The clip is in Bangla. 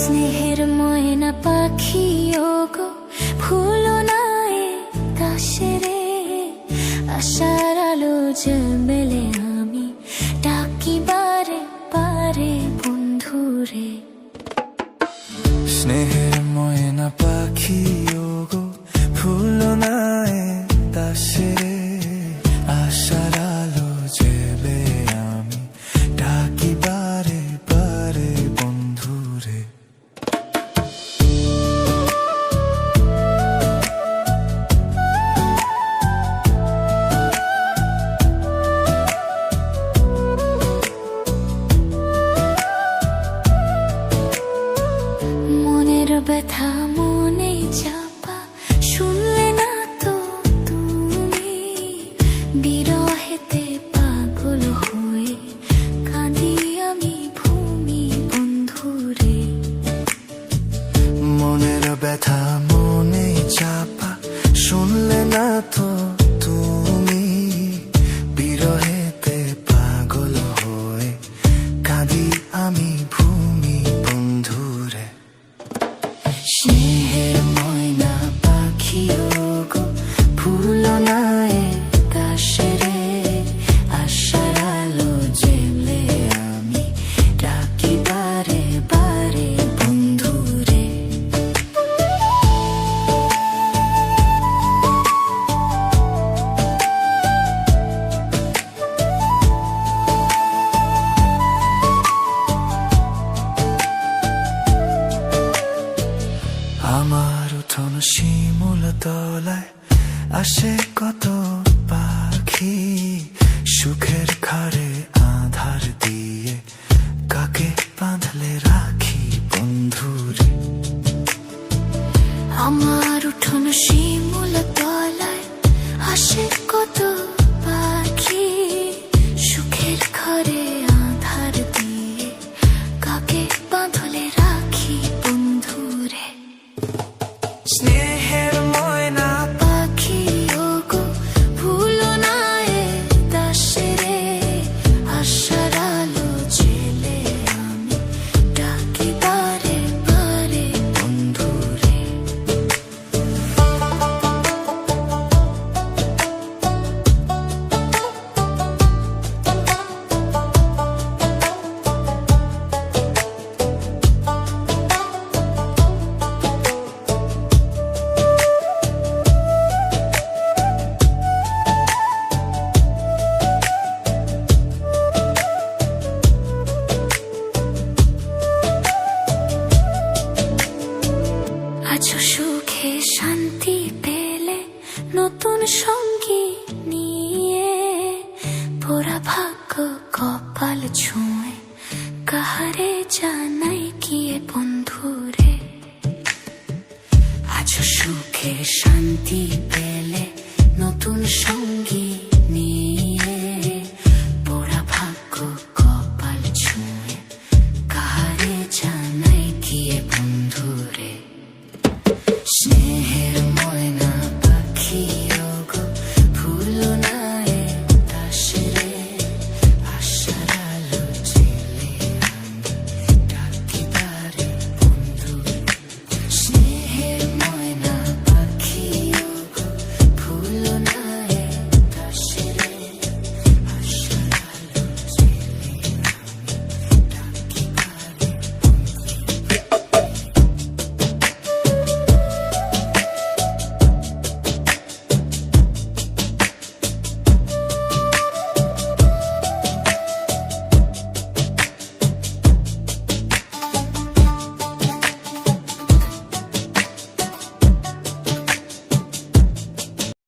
স্নেহের ময়না পাখি গো ভুলো না কাশেরে। আশার আলো জল বিরহেতে পাগল হয়ে কাঁদি আমি ভূমি মনের ব্যথা আমার উঠোন শিমুল তলায় আসে কত পাখি সুখের ঘরে আছো সুখে শান্তি পেলে নতুন সঙ্গী নিয়ে। পোড়া ভাগ্য কপাল ছুঁয়ে, কাহারে জানাই গিয়ে বন্ধুরে আছো সুখে শান্তি পেলে নতুন সঙ্গী